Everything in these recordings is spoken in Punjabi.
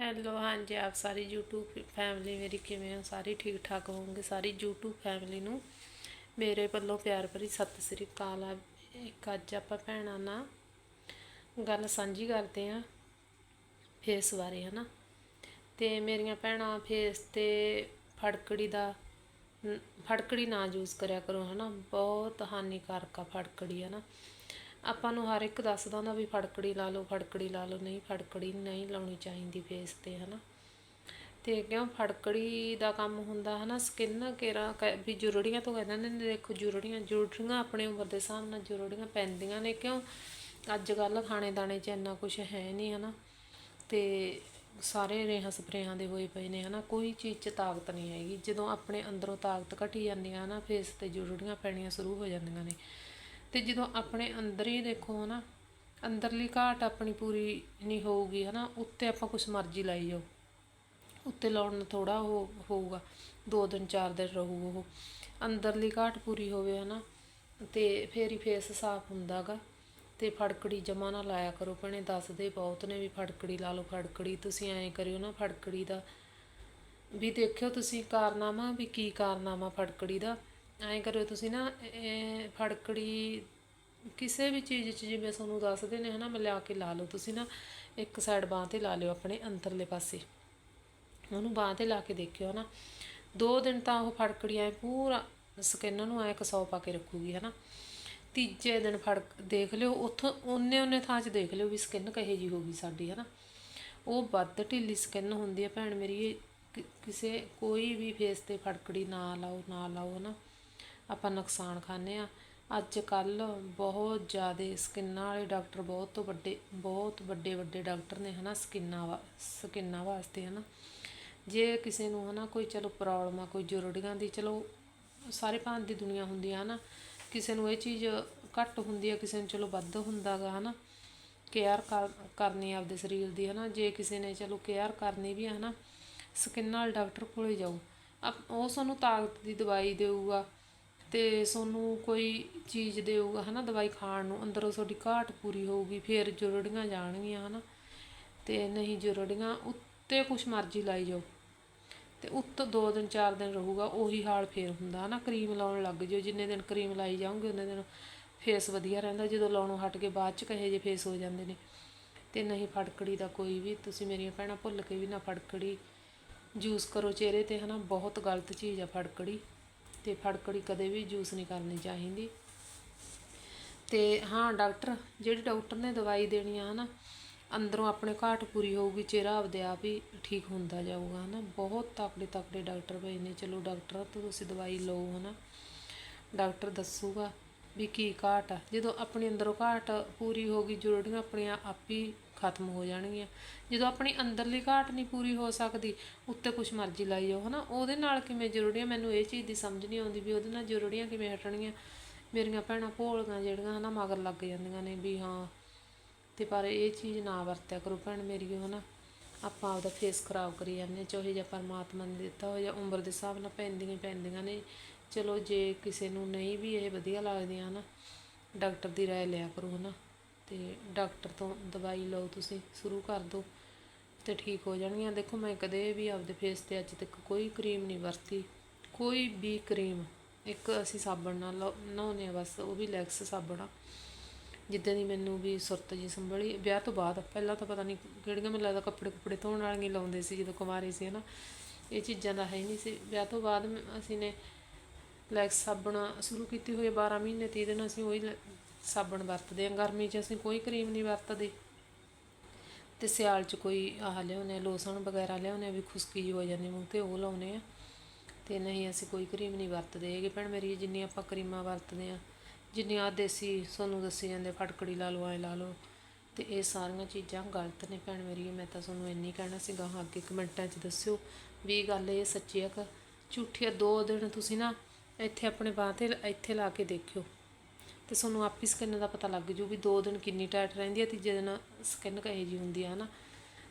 ਹੈਲੋ ਹਾਂਜੀ, ਆਪ ਸਾਰੀ YouTube ਫੈਮਿਲੀ ਮੇਰੀ ਕਿਵੇਂ ਹੋ? ਸਾਰੀ ਠੀਕ ਠਾਕ ਹੋਵੋਗੇ? ਸਾਰੀ YouTube ਫੈਮਿਲੀ ਨੂੰ ਮੇਰੇ ਵੱਲੋਂ ਪਿਆਰ ਭਰੀ ਸਤਿ ਸ੍ਰੀ ਅਕਾਲ। ਆ, ਇੱਕ ਅੱਜ ਆਪਾਂ ਭੈਣਾਂ ਨਾਲ ਗੱਲ ਸਾਂਝੀ ਕਰਦੇ ਆਂ ਫੇਸ ਬਾਰੇ, ਹਨਾ? ਤੇ ਮੇਰੀਆਂ ਭੈਣਾਂ ਫੇਸ ਤੇ ਫੜਕੜੀ ਦਾ, ਫੜਕੜੀ ਨਾ ਯੂਜ਼ ਕਰਿਆ ਕਰੋ, ਹਨਾ? ਬਹੁਤ ਹਾਨੀਕਾਰਕ ਆ ਫੜਕੜੀ, ਹਨਾ? ਆਪਾਂ ਨੂੰ ਹਰ ਇੱਕ ਦੱਸਦਾ ਹੁੰਦਾ ਵੀ ਫੜਕੜੀ ਲਾ ਲਓ, ਫੜਕੜੀ ਲਾ ਲਓ, ਨਹੀਂ ਫੜਕੜੀ ਨਹੀਂ ਲਾਉਣੀ ਚਾਹੀਦੀ ਫੇਸ ਤੇ, ਹਨਾ। ਤੇ ਕਿਉਂ ਫੜਕੜੀ ਦਾ ਕੰਮ ਹੁੰਦਾ, ਹਨਾ ਸਕਿਨ ਕੇਰਾ ਕ- ਵੀ ਜੁਰੜੀਆਂ ਤੋਂ ਕਹਿੰਦੇ ਨੇ, ਦੇਖੋ ਜੁਰੜੀਆਂ ਜੁਰੜੀਆਂ ਆਪਣੇ ਉਮਰ ਦੇ ਹਿਸਾਬ ਨਾਲ ਜੁਰੜੀਆਂ ਪੈਂਦੀਆਂ ਨੇ, ਕਿਉਂ? ਅੱਜ ਕੱਲ ਖਾਣੇ ਦਾਣੇ 'ਚ ਇੰਨਾ ਕੁਝ ਹੈ ਨਹੀਂ ਹਨਾ। ਤੇ ਸਾਰੇ ਰੇਹਾਂ ਸਪਰੇਹਾਂ ਦੇ ਹੋਏ ਪਏ ਨੇ, ਹਨਾ। ਕੋਈ ਚੀਜ਼ 'ਚ ਤਾਕਤ ਨਹੀਂ ਹੈਗੀ। ਜਦੋਂ ਆਪਣੇ ਅੰਦਰੋਂ ਤਾਕਤ ਘਟੀ ਜਾਂਦੀ ਹੈ ਨਾ ਫੇਸ ਤੇ ਜੁਰੜੀਆਂ ਪੈਣੀਆਂ ਸ਼ੁਰੂ ਹੋ ਜਾਂਦੀਆਂ ਨੇ। ਤੇ ਜਦੋਂ ਆਪਣੇ ਅੰਦਰ ਹੀ ਦੇਖੋ ਹਨਾ, ਅੰਦਰਲੀ ਘਾਟ ਆਪਣੀ ਪੂਰੀ ਨਹੀਂ ਹੋਊਗੀ ਹਨਾ, ਉੱਤੇ ਆਪਾਂ ਕੁਛ ਮਰਜ਼ੀ ਲਾਈ ਜਾਓ। ਉੱਤੇ ਲਾਉਣ ਨਾਲ ਥੋੜਾ ਉਹ ਹੋਊਗਾ, ਦੋ ਦਿਨ, ਚਾਰ ਦਿਨ ਰਹੂ ਉਹ। ਅੰਦਰਲੀ ਘਾਟ ਪੂਰੀ ਹੋਵੇ ਹਨਾ, ਤੇ ਫੇਰ ਹੀ ਫੇਸ ਸਾਫ਼ ਹੁੰਦਾਗਾ। ਤੇ ਫੜਕੜੀ ਜਮਾ ਨਾ ਲਾਇਆ ਕਰੋ, ਭੈਣੇ ਦੱਸਦੇ ਬਹੁਤ ਨੇ ਵੀ ਫੜਕੜੀ ਲਾ ਲਓ, ਫੜਕੜੀ ਤੁਸੀਂ ਐਂ ਕਰਿਓ ਨਾ, ਫੜਕੜੀ ਦਾ। ਵੀ ਦੇਖਿਓ ਤੁਸੀਂ ਕਾਰਨਾਮਾ, ਵੀ ਕੀ ਕਾਰਨਾਮਾ ਫੜਕੜੀ ਦਾ। ਐਂ ਕਰਿਓ ਤੁਸੀਂ ਨਾ, ਇਹ ਫੜਕੜੀ ਕਿਸੇ ਵੀ ਚੀਜ਼ 'ਚ ਜਿਵੇਂ ਤੁਹਾਨੂੰ ਦੱਸਦੇ ਨੇ ਹਨਾ ਮਿਲਾ ਕੇ ਲਾ ਲਓ। ਤੁਸੀਂ ਨਾ ਇੱਕ ਸਾਈਡ ਬਾਹ ਤੇ ਲਾ ਲਿਓ ਆਪਣੇ ਅੰਦਰਲੇ ਪਾਸੇ। ਉਹਨੂੰ ਬਾਹ ਤੇ ਲਾ ਕੇ ਦੇਖਿਓ ਨਾ ਦੋ ਦਿਨ ਤਾਂ ਉਹ ਫੜਕੜੀ ਐ ਪੂਰਾ ਸਕਿਨ ਨੂੰ ਐ ਕਸੌ ਪਾ ਕੇ ਰੱਖੂਗੀ ਹਨਾ। ਤੀਜੇ ਦਿਨ ਫੜਕ, ਦੇਖ ਲਿਓ, ਉੱਥੋਂ ਉਹਨੇ ਉਹਨੇ ਥਾਂ 'ਚ ਦੇਖ ਲਿਓ ਵੀ ਸਕਿਨ ਕਹੇ ਜੀ ਗਈ ਸਾਡੀ ਹਨਾ। ਉਹ ਵੱਧ ਢਿੱਲੀ ਸਕਿਨ ਹੁੰਦੀ ਹੈ ਭੈਣ ਮੇਰੀ ਕਿਸੇ ਕੋਈ ਵੀ ਫੇਸ ਤੇ ਫੜਕੜੀ ਨਾ ਲਾਓ ਨਾ ਲਾਓ ਹਨਾ। ਆਪਾਂ ਨੁਕਸਾਨ ਖਾਂਦੇ ਆ ਅੱਜ ਕੱਲ ਬਹੁਤ ਜ਼ਿਆਦਾ ਸਕਿਨਾਂ ਵਾਲੇ ਡਾਕਟਰ ਬਹੁਤ ਤੋਂ ਵੱਡੇ, ਬਹੁਤ ਵੱਡੇ ਵੱਡੇ ਡਾਕਟਰ ਨੇ ਹਨਾ, ਸਕਿਨਾਂ ਵਾ, ਸਕਿਨਾਂ ਵਾਸਤੇ ਹਨਾ। ਜੇ ਕਿਸੇ ਨੂੰ ਹਨਾ ਕੋਈ ਚਲੋ ਪ੍ਰੋਬਲਮ ਆ, ਕੋਈ ਜੁਰੜੀਆਂ ਦੀ, ਚਲੋ ਸਾਰੇ ਭਾਂਤ ਦੀ ਦੁਨੀਆ ਹੁੰਦੀ ਆ ਹਨਾ। ਕਿਸੇ ਨੂੰ ਇਹ ਚੀਜ਼ ਘੱਟ ਹੁੰਦੀ ਆ, ਕਿਸੇ ਨੂੰ ਚਲੋ ਵੱਧ ਹੁੰਦਾਗਾ ਹਨਾ। ਕੇਅਰ ਕਰਨੀ ਆਪਦੇ ਸਰੀਰ ਦੀ ਹਨਾ। ਜੇ ਕਿਸੇ ਨੇ ਚਲੋ ਕੇਅਰ ਕਰਨੀ ਵੀ ਆ ਹਨਾ, ਸਕਿਨ ਨਾਲ ਡਾਕਟਰ ਕੋਲੇ ਜਾਓ। ਆਪ- ਉਹ ਸਾਨੂੰ ਤਾਕਤ ਦੀ ਦਵਾਈ ਦੇਊਗਾ। ਤੇ ਤੁਹਾਨੂੰ ਕੋਈ ਚੀਜ਼ ਦੇਊਗਾ, ਹਨਾ, ਦਵਾਈ ਖਾਣ ਨੂੰ, ਅੰਦਰੋਂ ਤੁਹਾਡੀ ਘਾਟ ਪੂਰੀ ਹੋਊਗੀ, ਫਿਰ ਜੁਰੜੀਆਂ ਜਾਣਗੀਆਂ, ਹਨਾ। ਤੇ ਨਹੀਂ ਜੁਰੜੀਆਂ ਉੱਤੇ ਕੁਛ ਮਰਜ਼ੀ ਲਾਈ ਜਾਓ। ਤੇ ਉੱਤੋਂ ਦੋ ਦਿਨ, ਚਾਰ ਦਿਨ ਰਹੂਗਾ, ਉਹੀ ਹਾਲ ਫੇਰ ਹੁੰਦਾ, ਹਨਾ। ਕਰੀਮ ਲਾਉਣ ਲੱਗ ਜਿਓ, ਜਿੰਨੇ ਦਿਨ ਕਰੀਮ ਲਾਈ ਜਾਓਗੇ, ਉਹਨੇ ਦਿਨ ਫੇਸ ਵਧੀਆ ਰਹਿੰਦਾ, ਜਦੋਂ ਲਾਉਣੋਂ ਹਟ ਕੇ ਬਾਅਦ ਚ ਕਹੇ ਜੇ ਫੇਸ ਹੋ ਜਾਂਦੇ ਨੇ। ਤੇ ਨਹੀਂ ਫੜਕੜੀ ਦਾ ਕੋਈ ਵੀ, ਤੁਸੀਂ ਮੇਰੀਆਂ ਭੈਣਾਂ ਭੁੱਲ ਕੇ ਵੀ ਨਾ ਫੜਕੜੀ। ਜੂਸ ਕਰੋ ਚਿਹਰੇ ਤੇ, ਹਨਾ, ਬਹੁਤ ਗਲਤ ਚੀਜ਼ ਆ ਫੜਕੜੀ। ਤੇ ਫੜਕੜੀ ਕਦੇ ਵੀ ਜੂਸ ਨਹੀਂ ਕਰਨੀ ਚਾਹੀਦੀ। ਤੇ ਹਾਂ, ਡਾਕਟਰ, ਜਿਹੜੇ ਡਾਕਟਰ ਨੇ ਦਵਾਈ ਦੇਣੀ ਆ ਹਨਾ ਅੰਦਰੋਂ ਆਪਣੇ ਘਾਟ ਪੂਰੀ ਹੋਊਗੀ, ਚਿਹਰਾ ਆਪਦੇ ਆਪ ਹੀ ਠੀਕ ਹੁੰਦਾ ਜਾਊਗਾ, ਹਨਾ। ਬਹੁਤ ਤਕੜੇ ਤਕੜੇ ਡਾਕਟਰ ਪਏ ਨੇ। ਚਲੋ, ਡਾਕਟਰ ਤੋਂ ਤੁਸੀਂ ਦਵਾਈ ਲਓ, ਹਨਾ। ਡਾਕਟਰ ਦੱਸੂਗਾ ਵੀ ਕੀ ਘਾਟ ਆ। ਜਦੋਂ ਆਪਣੇ ਅੰਦਰੋਂ ਘਾਟ ਪੂਰੀ ਹੋ ਗਈ ਜੁੜੜੀਆਂ ਆਪਣੀਆਂ ਆਪ ਹੀ ਖਤਮ ਹੋ ਜਾਣਗੀਆਂ। ਜਦੋਂ ਆਪਣੀ ਅੰਦਰਲੀ ਘਾਟ ਨਹੀਂ ਪੂਰੀ ਹੋ ਸਕਦੀ, ਉੱਤੇ ਕੁਛ ਮਰਜ਼ੀ ਲਾਈ ਜਾਓ, ਹਨਾ? ਉਹਦੇ ਨਾਲ ਕਿਵੇਂ ਜੁੜੜੀਆਂ ਮੈਨੂੰ ਇਹ ਚੀਜ਼ ਦੀ ਸਮਝ ਨਹੀਂ ਆਉਂਦੀ ਵੀ ਉਹਦੇ ਨਾਲ ਜੁੜੜੀਆਂ ਕਿਵੇਂ ਹਟਣਗੀਆਂ। ਮੇਰੀਆਂ ਭੈਣਾਂ ਭੋਲਗਾਂ ਜਿਹੜੀਆਂ, ਹਨਾ, ਮਗਰ ਲੱਗ ਜਾਂਦੀਆਂ ਨੇ ਵੀ ਹਾਂ, ਤੇ ਪਰ ਇਹ ਚੀਜ਼ ਨਾ ਵਰਤਿਆ ਕਰੋ ਭੈਣ ਮੇਰੀ, ਹਨਾ? ਆਪਾਂ ਆਪਦਾ ਫੇਸ ਖਰਾਬ ਕਰੀ ਜਾਂਦੇ ਹਾਂ, ਚਾਹੇ ਜਾਂ ਪਰਮਾਤਮਾ ਨੇ ਦਿੱਤਾ ਹੋਇਆ, ਜਾਂ ਉਮਰ ਦੇ ਹਿਸਾਬ ਨਾਲ ਪੈਂਦੀਆਂ ਹੀ ਪੈਂਦੀਆਂ ਨੇ। ਚਲੋ, ਜੇ ਕਿਸੇ ਨੂੰ ਨਹੀਂ ਵੀ ਇਹ ਵਧੀਆ ਲੱਗਦੀਆਂ, ਹਨਾ? ਡਾਕਟਰ ਦੀ ਰਾਏ ਲਿਆ ਕਰੋ, ਹਨਾ? ਤੇ ਡਾਕਟਰ ਤੋਂ ਦਵਾਈ ਲਓ ਤੁਸੀਂ, ਸ਼ੁਰੂ ਕਰ ਦਿਓ ਤੇ ਠੀਕ ਹੋ ਜਾਣਗੀਆਂ। ਦੇਖੋ, ਮੈਂ ਕਦੇ ਵੀ ਆਪਦੇ ਫੇਸ ਤੇ ਅੱਜ ਤੱਕ ਕੋਈ ਕਰੀਮ ਨਹੀਂ ਵਰਤੀ। ਕੋਈ ਵੀ ਕਰੀਮ ਇੱਕ ਅਸੀਂ ਸਾਬਣ ਨਾਲ ਲਾ- ਨਹਾਉਂਦੇ ਆ ਬਸ ਉਹ ਵੀ ਲੈਕਸ ਸਾਬਣ ਆ। ਜਿੱਦਾਂ ਦੀ ਮੈਨੂੰ ਵੀ ਸੁਰਤ ਜੀ ਸੰਭਲੀ। ਵਿਆਹ ਤੋਂ ਬਾਅਦ, ਪਹਿਲਾਂ ਤਾਂ ਪਤਾ ਨਹੀਂ ਕਿਹੜੀਆਂ ਮੈਨੂੰ ਲੱਗਦਾ ਕੱਪੜੇ ਕੁੱਪੜੇ ਧੋਣ ਵਾਲੀਆਂ ਹੀ ਲਾਉਂਦੇ ਸੀ, ਜਦੋਂ ਕੁਮਾਰੀ ਸੀ, ਹਨਾ। ਇਹ ਚੀਜ਼ਾਂ ਦਾ ਹੈ ਹੀ ਨਹੀਂ ਸੀ। ਵਿਆਹ ਤੋਂ ਬਾਅਦ ਮ- ਅਸੀਂ ਨੇ ਲੈਕਸ ਸਾਬਣ ਸ਼ੁਰੂ ਕੀਤੀ ਹੋਈ ਹੈ 12 ਮਹੀਨੇ 30 ਦਿਨ ਅਸੀਂ ਉਹੀ ਲੈ- ਸਾਬਣ ਵਰਤਦੇ ਹਾਂ। ਗਰਮੀ 'ਚ ਅਸੀਂ ਕੋਈ ਕਰੀਮ ਨਹੀਂ ਵਰਤਦੇ। ਤੇ ਸਿਆਲ 'ਚ ਕੋਈ ਆਹ ਲਿਆਉਂਦੇ ਹਾਂ, ਲੋਸਣ ਵਗੈਰਾ ਲਿਆਉਂਦੇ ਹਾਂ ਵੀ ਖੁਸ਼ਕੀ ਜਿਹੀ ਹੋ ਜਾਂਦੀ ਮੂੰਹ ਤੇ ਉਹ ਲਾਉਂਦੇ ਆ ਤੇ ਨਹੀਂ ਅਸੀਂ ਕੋਈ ਕਰੀਮ ਨਹੀਂ ਵਰਤਦੇ ਹੈਗੇ। ਭੈਣ ਮੇਰੀ ਜਿੰਨੀ ਆਪਾਂ ਕਰੀਮਾਂ ਵਰਤਦੇ ਆ ਜਿੰਨੀਆਂ ਆਹ ਦੇਸੀ ਤੁਹਾਨੂੰ ਦੱਸੀ ਜਾਂਦੇ ਫਟਕੜੀ ਲਾ ਲਓ, ਐ ਲਾ ਲਓ। ਤੇ ਇਹ ਸਾਰੀਆਂ ਚੀਜ਼ਾਂ ਗਲਤ ਨੇ ਭੈਣ ਮੇਰੀ, ਮੈਂ ਤਾਂ ਤੁਹਾਨੂੰ ਇੰਨੀ ਕਹਿਣਾ ਸੀਗਾ ਹਾਂ ਅੱਗੇ ਕਮੈਂਟਾਂ 'ਚ ਦੱਸਿਓ ਵੀ ਗੱਲ ਇਹ ਸੱਚੀ ਆ ਕਿ ਝੂਠੀ ਆ। ਦੋ ਦਿਨ ਤੁਸੀਂ ਨਾ ਇੱਥੇ ਆਪਣੇ ਬਾਂਹ ਤੇ, ਇੱਥੇ ਲਾ ਕੇ ਦੇਖਿਓ। ਤੇ ਤੁਹਾਨੂੰ ਆਪੀ ਸਕਿਨ ਦਾ ਪਤਾ ਲੱਗ ਜੂ ਵੀ ਦੋ ਦਿਨ ਕਿੰਨੀ ਟਾਈਟ ਰਹਿੰਦੀ ਹੈ ਤੀਜੇ ਦਿਨ ਸਕਿਨ ਕਹੇ ਜੀ ਹੁੰਦੀ ਆ ਹਨਾ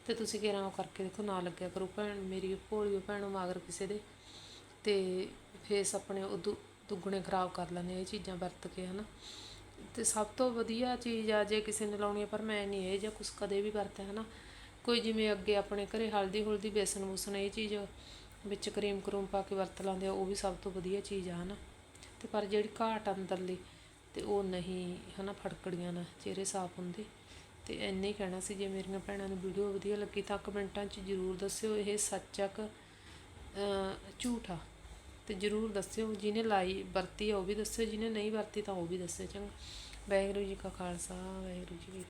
ਤੇ ਤੁਸੀਂ ਕਿਹੜਾ ਉਹ ਕਰਕੇ ਦੇਖੋ ਨਾ ਲੱਗਿਆ ਕਰੋ ਭੈਣ, ਮੇਰੀ ਭੋਲੀਓ ਭੈਣੋ ਮਾਗਰ ਕਿਸੇ ਦੇ। ਤੇ ਫੇਸ ਆਪਣੇ ਉਦੋਂ ਦੁੱਗਣੇ ਖਰਾਬ ਕਰ ਲੈਂਦੇ ਇਹ ਚੀਜ਼ਾਂ ਵਰਤ ਕੇ ਹਨਾ। ਤੇ ਸਭ ਤੋਂ ਵਧੀਆ ਚੀਜ਼ ਆ, ਜੇ ਕਿਸੇ ਨੇ ਲਾਉਣੀ ਆ, ਪਰ ਮੈਂ ਨਹੀਂ, ਇਹ ਜਾਂ ਕੁਛ ਕਦੇ ਵੀ ਵਰਤਿਆ ਹਨਾ। ਕੋਈ ਜਿਵੇਂ ਅੱਗੇ ਆਪਣੇ ਘਰੇ ਹਲਦੀ ਹੁਲਦੀ, ਬੇਸਨ ਬੂਸਨ, ਇਹ ਚੀਜ਼ ਵਿੱਚ ਕਰੀਮ ਕਰੂਮ ਪਾ ਕੇ ਵਰਤ ਲਾਂਦੇ ਆ, ਉਹ ਵੀ ਸਭ ਤੋਂ ਵਧੀਆ ਚੀਜ਼ ਆ ਹਨਾ। ਤੇ ਪਰ ਜਿਹੜੀ ਘਾਟ ਅੰਦਰਲੀ ਤੇ ਉਹ ਨਹੀਂ, ਹਨਾ, ਫੜਕੜੀਆਂ ਨਾਲ ਚਿਹਰੇ ਸਾਫ਼ ਹੁੰਦੇ। ਤੇ ਇੰਨੇ ਹੀ ਕਹਿਣਾ ਸੀ, ਜੇ ਮੇਰੀਆਂ ਭੈਣਾਂ ਨੂੰ ਵੀਡੀਓ ਵਧੀਆ ਲੱਗੀ ਤਾਂ ਕਮੈਂਟਾਂ 'ਚ ਜ਼ਰੂਰ ਦੱਸਿਓ, ਇਹ ਸੱਚ ਆ ਕਿ ਝੂਠ ਆ। ਤੇ ਜ਼ਰੂਰ ਦੱਸਿਓ, ਜਿਹਨੇ ਲਾਈ ਵਰਤੀ ਆ ਉਹ ਵੀ ਦੱਸਿਓ, ਜਿਹਨੇ ਨਹੀਂ ਵਰਤੀ ਤਾਂ ਉਹ ਵੀ ਦੱਸਿਓ, ਚੰਗਾ। ਵਾਹਿਗੁਰੂ ਜੀ ਕਾ ਖਾਲਸਾ, ਵਾਹਿਗੁਰੂ ਜੀ